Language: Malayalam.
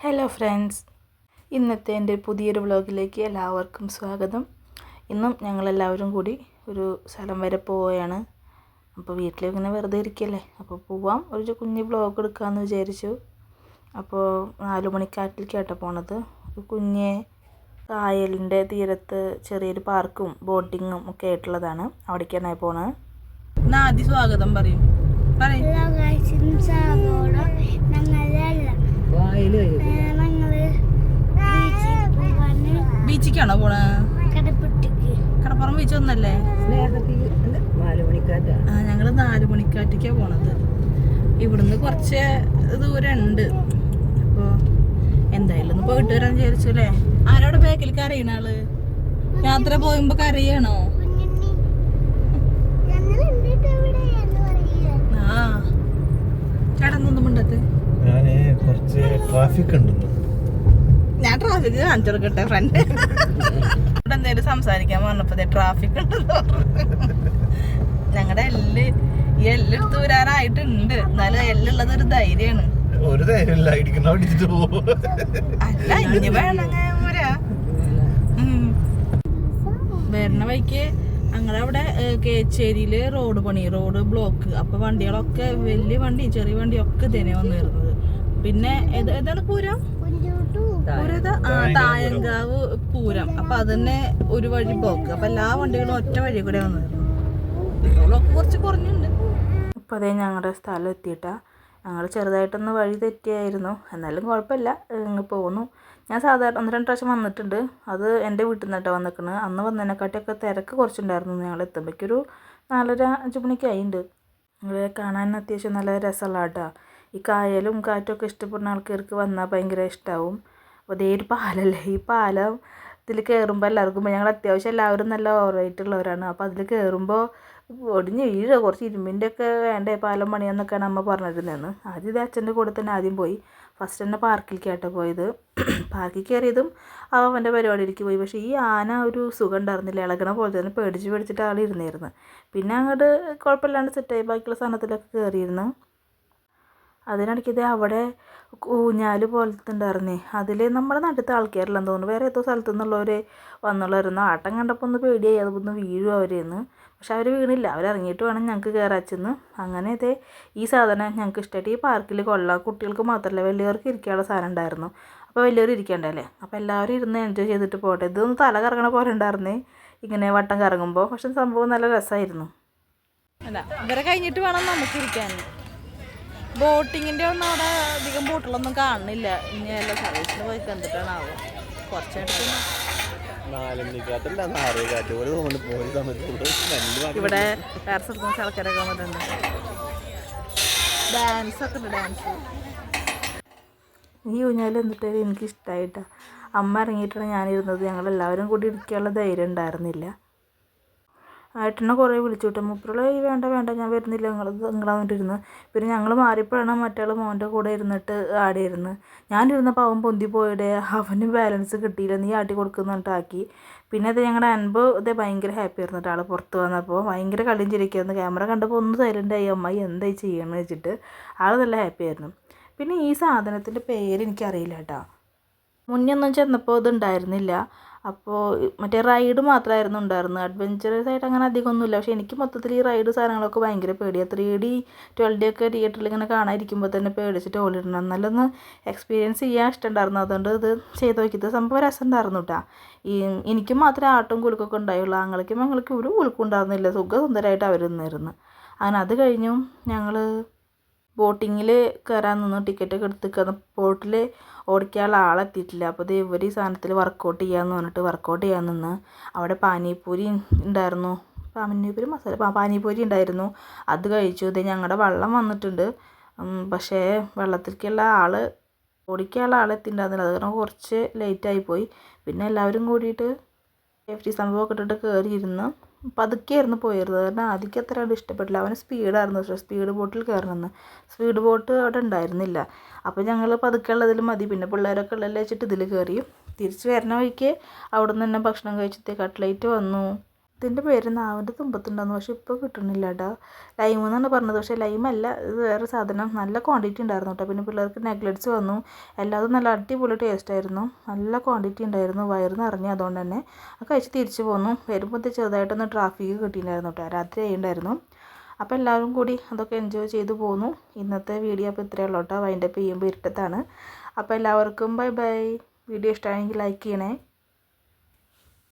ഹലോ ഫ്രണ്ട്സ് ഇന്നത്തെ എന്റെ പുതിയൊരു വ്ളോഗിലേക്ക് എല്ലാവർക്കും സ്വാഗതം. ഇന്നും ഞങ്ങളെല്ലാവരും കൂടി ഒരു സ്ഥലം വരെ പോവുകയാണ്. അപ്പോൾ വീട്ടിലിങ്ങനെ വെറുതെ ഇരിക്കല്ലേ? അപ്പോൾ പോവാം. ഒരു കുഞ്ഞ് വ്ളോഗ് എടുക്കാമെന്ന് വിചാരിച്ചു. അപ്പോൾ നാല് മണിക്കാട്ടിലേക്കാട്ടോ പോണത്. ഒരു കുഞ്ഞ് കായലിന്റെ തീരത്ത് ചെറിയൊരു പാർക്കും ബോട്ടിങ്ങും ഒക്കെ ആയിട്ടുള്ളതാണ്. അവിടേക്കാണ് പോണത് ആദ്യം സ്വാഗതം പറയും. പറയും. പോവാന്. ബീച്ചിക്കാണോ പോണേ? കടപ്പുറം ബീച്ച് ഒന്നല്ലേ? ആ ഞങ്ങൾ നാല് മണിക്കാറ്റേക്കാ പോണത്. ഇവിടുന്ന് കുറച്ച് ദൂരം ഉണ്ട് അപ്പോ എന്തായാലും ഒന്ന് പോയിട്ട് വരാൻ വിചാരിച്ചു അല്ലേ? ആരോടെ ബാക്കിൽ കരയണ ആൾ? യാത്ര പോയുമ്പോ കരയണോ? ഞാൻ കുറച്ച് ട്രാഫിക് ഉണ്ടെന്ന്. ഞാൻ ട്രാഫിക് കാണിച്ചു കൊടുക്കട്ടെ ഫ്രണ്ട് ഇവിടെ എന്തേലും സംസാരിക്കാൻ പറഞ്ഞപ്പോ ട്രാഫിക് ഉണ്ടെന്ന് ഞങ്ങളുടെ എല്ല് ഈ എല്ലെടുത്ത് വരാനായിട്ടുണ്ട് എന്നാലും എല്ലുള്ളത് ഒരു ധൈര്യമാണ്. ഒരു ധൈര്യമില്ല ഇടിക്കുന്ന അടിച്ചിട്ട് പോകും അല്ല ഇനി വേണമെങ്കിൽ വരാ. വരുന്ന വഴിക്ക് ഞങ്ങളവിടെ കേച്ചേരിയിൽ റോഡ് പണി റോഡ് ബ്ലോക്ക് അപ്പൊ വണ്ടികളൊക്കെ വലിയ വണ്ടി ചെറിയ വണ്ടി ഒക്കെ തന്നെ വന്നു വരുന്നത് പിന്നെ ഏത് ഏതാണ് പൂരം? തായങ്കാവ് പൂരം. അപ്പൊ അതന്നെ ഒരു വഴി ബ്ലോക്ക് അപ്പൊ എല്ലാ വണ്ടികളും ഒറ്റ വഴി കൂടെ വന്നു ബ്ലോക്ക് കുറച്ച് കുറഞ്ഞുണ്ട് ഇപ്പൊ അതേ ഞങ്ങളുടെ സ്ഥലം എത്തിയിട്ടാ. ഞങ്ങൾ ചെറുതായിട്ടൊന്ന് വഴി തെറ്റിയായിരുന്നു. എന്നാലും കുഴപ്പമില്ല. ഇങ്ങ് പോന്നു. ഞാൻ സാധാരണ ഒന്ന് രണ്ട് പ്രാവശ്യം വന്നിട്ടുണ്ട്. അത് എന്റെ വീട്ടിൽ നിന്നിട്ടാണ് വന്നിരിക്കുന്നത് അന്ന് വന്നതിനെക്കാട്ടിയൊക്കെ തിരക്ക് കുറച്ചുണ്ടായിരുന്നു ഞങ്ങൾ എത്തുമ്പോഴേക്കൊരു നാലര അഞ്ച് മണിക്കായിട്ടുണ്ട് നിങ്ങളെ കാണാൻ അത്യാവശ്യം നല്ല രസമുള്ള ആട്ടാ ഈ കായലും കാറ്റുമൊക്കെ ഇഷ്ടപ്പെടുന്ന ആൾക്കാർക്ക് വന്നാൽ ഭയങ്കര ഇഷ്ടമാവും ഇതേ ഒരു പാലല്ലേ? ഈ പാലം ഇതിൽ കയറുമ്പോൾ എല്ലാവർക്കും ഞങ്ങൾ അത്യാവശ്യം എല്ലാവരും നല്ല ഓവറായിട്ടുള്ളവരാണ് അപ്പോൾ അതിൽ കയറുമ്പോൾ ഒടിഞ്ഞ് വീഴുക കുറച്ച് ഇരുമ്പിന്റെ ഒക്കെ വേണ്ടേ പാലം പണിയാന്നൊക്കെയാണ് അമ്മ പറഞ്ഞിരുന്നതെന്ന്. ആദ്യം ഇത് അച്ഛന്റെ കൂടെ തന്നെ ആദ്യം പോയി. ഫസ്റ്റ് തന്നെ പാർക്കിലേക്കാട്ടോ പോയത്. പാർക്കിൽ കയറിയതും അവ അവന്റെ പരിപാടിയിലേക്ക് പോയി. പക്ഷേ ഈ ആന ഒരു സുഖം ഉണ്ടായിരുന്നില്ല. ഇളകണ പോലെ തന്നെ പേടിച്ച് പേടിച്ചിട്ട് ആൾ ഇരുന്നിരുന്നു പിന്നെ അങ്ങോട്ട് കുഴപ്പമില്ലാണ്ട് സെറ്റായി ബാക്കിയുള്ള സാധനത്തിലൊക്കെ കയറിയിരുന്നു. അതിനിടയ്ക്ക് ഇത് അവിടെ ഊഞ്ഞാൽ പോലത്തെ ഉണ്ടായിരുന്നേ അതിൽ നമ്മുടെ നാട്ടിലത്തെ ആൾക്കാരില്ലെന്ന് തോന്നുന്നു. വേറെ ഏതോ സ്ഥലത്തു നിന്നുള്ളവർ വന്നുള്ളവരുന്നു ആട്ടം കണ്ടപ്പോൾ ഒന്ന് പേടിയായി. അതൊന്ന് വീഴും അവരെന്ന്. പക്ഷെ അവർ വീണില്ല. അവർ ഇറങ്ങിയിട്ട് വേണം ഞങ്ങൾക്ക് കയറാച്ചെന്ന് അങ്ങനെ ഇതേ ഈ സാധനം ഞങ്ങൾക്ക് ഇഷ്ടമായിട്ട് ഈ പാർക്കിൽ കൊള്ളാം. കുട്ടികൾക്ക് മാത്രമല്ല വലിയവർക്ക് ഇരിക്കാനുള്ള സാധനം ഉണ്ടായിരുന്നു. അപ്പോൾ വലിയവർ ഇരിക്കണ്ടല്ലേ അപ്പോൾ എല്ലാവരും ഇരുന്ന് എൻജോയ് ചെയ്തിട്ട് പോട്ടെ. ഇതൊന്ന് തല കറങ്ങണ പോലെ ഉണ്ടായിരുന്നേ ഇങ്ങനെ വട്ടം കറങ്ങുമ്പോൾ പക്ഷെ സംഭവം നല്ല രസമായിരുന്നു അല്ല ഇവരെ കഴിഞ്ഞിട്ട് വേണം നമുക്ക് ഇരിക്കാൻ ബോട്ടിങ്ങിന്റെ ഒന്നും അവിടെ അധികം ബോട്ടുകളൊന്നും കാണുന്നില്ല. ഇനി അല്ല സർവീസിന് പോയി കണ്ടിട്ടാണാവോ? കുറച്ചെടുത്ത് സമയത്ത് ഇവിടെ വേറെ സ്ഥലത്ത് നിന്ന് ആൾക്കാരൊക്കെ വന്നിട്ടുണ്ട്. ഡാൻസ് ഒക്കെ ഉണ്ട് ഡാൻസ് ഈ ഊഞ്ഞാൽ എന്നിട്ട് എനിക്ക് ഇഷ്ടമായിട്ടാ അമ്മ ഇറങ്ങിയിട്ടാണ് ഞാനിരുന്നത്. ഞങ്ങളെല്ലാവരും കൂടി ഇരിക്കാനുള്ള ധൈര്യം ഉണ്ടായിരുന്നില്ല. ഏട്ടനെ കുറേ വിളിച്ചു കിട്ടും. മുപ്പുള്ള ഈ വേണ്ട വേണ്ട ഞാൻ വരുന്നില്ല. നിങ്ങൾ നിങ്ങളാന്നിട്ടിരുന്ന് പിന്നെ ഞങ്ങൾ മാറിയപ്പോഴാണ് മറ്റേ മോന്റെ കൂടെ ഇരുന്നിട്ട് ആടിയിരുന്ന് ഞാനിരുന്നപ്പോൾ അവൻ പൊന്തി പോയിടെ. അവന് ബാലൻസ് കിട്ടിയില്ല. നീ ആട്ടി കൊടുക്കുന്നിട്ട് ആക്കി. പിന്നെ അത് ഞങ്ങളുടെ അൻപ് ഇത് ഭയങ്കര ഹാപ്പി ആയിരുന്നു കേട്ടോ ആൾ പുറത്ത് വന്നപ്പോൾ ഭയങ്കര കളിയും ചിരിക്കായിരുന്നു ക്യാമറ കണ്ടപ്പോൾ ഒന്ന് സൈലന്റായി അമ്മായി എന്തായി ചെയ്യണമെന്ന് വെച്ചിട്ട് ആൾ നല്ല ഹാപ്പി ആയിരുന്നു. പിന്നെ ഈ സാധനത്തിന്റെ പേര് എനിക്കറിയില്ല കേട്ടോ. മുന്നേ ഒന്നും ചെന്നപ്പോൾ ഇത് ഉണ്ടായിരുന്നില്ല അപ്പോൾ മറ്റേ റൈഡ് മാത്രമായിരുന്നു ഉണ്ടായിരുന്നത്. അഡ്വഞ്ചറസ് ആയിട്ട് അങ്ങനെ അധികമൊന്നുമില്ല പക്ഷേ എനിക്ക് മൊത്തത്തിൽ ഈ റൈഡ് സാധനങ്ങളൊക്കെ ഭയങ്കര പേടിയാണ് ത്രീ ഡി ട്വൽവ് ഡി ഒക്കെ തിയേറ്ററിൽ ഇങ്ങനെ കാണാതിരിക്കുമ്പോൾ തന്നെ പേടിച്ചിട്ട് ഓടിയിട്ടുണ്ട് എന്നാലൊന്ന് എക്സ്പീരിയൻസ് ചെയ്യാൻ ഇഷ്ടമുണ്ടായിരുന്നു. അതുകൊണ്ട് ഇത് ചെയ്ത് നോക്കിയത് സംഭവം രസം ഉണ്ടായിരുന്നു കേട്ടോ ഈ എനിക്ക് മാത്രമേ ആട്ടും കുലുക്കൊക്കെ ഉണ്ടായുള്ളൂ. ആങ്ങൾക്കും ഞങ്ങൾക്ക് ഒരു കുലുക്കും ഉണ്ടായിരുന്നില്ല. സുഖസുന്ദരമായിട്ട് അവർ നിന്നിരുന്നു. അങ്ങനെ അത് കഴിഞ്ഞു ഞങ്ങൾ ബോട്ടിങ്ങിൽ കയറാൻ നിന്ന് ടിക്കറ്റൊക്കെ എടുത്ത് നിൽക്കുന്ന ബോട്ടിൽ ഓടിക്കാനുള്ള ആളെത്തിയിട്ടില്ല അപ്പോൾ ഇത് ഇവർ ഈ സാധനത്തിൽ വർക്കൗട്ട് ചെയ്യാമെന്ന് പറഞ്ഞിട്ട് വർക്കൗട്ട് ചെയ്യാൻ നിന്ന്. അവിടെ പാനിപൂരി ഉണ്ടായിരുന്നു. പാനിപൂരി മസാല പാനിപൂരി ഉണ്ടായിരുന്നു. അത് കഴിച്ചു. ഇത് ഞങ്ങളുടെ വെള്ളം വന്നിട്ടുണ്ട്. പക്ഷേ വെള്ളത്തിലേക്കുള്ള ആൾ ഓടിക്കാനുള്ള ആളെത്തിണ്ടായിരുന്നില്ല അത് കാരണം കുറച്ച് ലേറ്റായി പോയി. പിന്നെ എല്ലാവരും കൂടിയിട്ട് സേഫ്റ്റി സംഭവമൊക്കെ ഇട്ടിട്ട് കയറിയിരുന്ന് പതുക്കെയായിരുന്നു പോയിരുന്നത്. കാരണം ആദ്യമൊക്കെ അത്ര അവിടെ ഇഷ്ടപ്പെട്ടില്ല. അവന് സ്പീഡായിരുന്നു. പക്ഷേ സ്പീഡ് ബോട്ടിൽ കയറണമെന്ന്. സ്പീഡ് ബോട്ട് അവിടെ ഉണ്ടായിരുന്നില്ല. അപ്പോൾ ഞങ്ങൾ പതുക്കെ ഉള്ളതിൽ മതി. പിന്നെ പിള്ളേരൊക്കെ ഉള്ളതിൽ വെച്ചിട്ട് ഇതിൽ കയറി തിരിച്ച് വരുന്ന വഴിക്ക് അവിടെ നിന്ന് തന്നെ ഭക്ഷണം കഴിച്ചിട്ട് കട്ട്ലേറ്റ് വന്നു. ഇതിന്റെ പേര് നാവിന്റെ തുമ്പത്തുണ്ടായിരുന്നു പക്ഷെ ഇപ്പോൾ കിട്ടുന്നില്ല കേട്ടോ ലൈം എന്നാണ് പറഞ്ഞത്. പക്ഷേ ലൈമല്ല ഇത് വേറെ സാധനം. നല്ല ക്വാണ്ടിറ്റി ഉണ്ടായിരുന്നു കേട്ടോ പിന്നെ പിള്ളേർക്ക് നെഗ്ലറ്റ്സ് വന്നു. എല്ലാതും നല്ല അടിപൊളി ടേസ്റ്റ് ആയിരുന്നു. നല്ല ക്വാണ്ടിറ്റി ഉണ്ടായിരുന്നു. വയറ് നിറഞ്ഞു അതുകൊണ്ട് തന്നെ. അത് കഴിച്ച് തിരിച്ചു പോന്നു. വരുമ്പോൾ ചെറുതായിട്ടൊന്ന് ട്രാഫിക് കിട്ടിയിട്ടുണ്ടായിരുന്നു കേട്ടോ രാത്രി ആയിട്ടുണ്ടായിരുന്നു. അപ്പോൾ എല്ലാവരും കൂടി അതൊക്കെ എൻജോയ് ചെയ്തു പോന്നു. ഇന്നത്തെ വീഡിയോ അപ്പോൾ ഇത്രയേ ഉള്ളൂ കേട്ടോ വൈൻഡപ്പ് ചെയ്യുമ്പോൾ ഇരുട്ടത്താണ്. അപ്പോൾ എല്ലാവർക്കും ബൈ ബൈ വീഡിയോ ഇഷ്ടമായെങ്കിൽ ലൈക്ക് ചെയ്യണേ.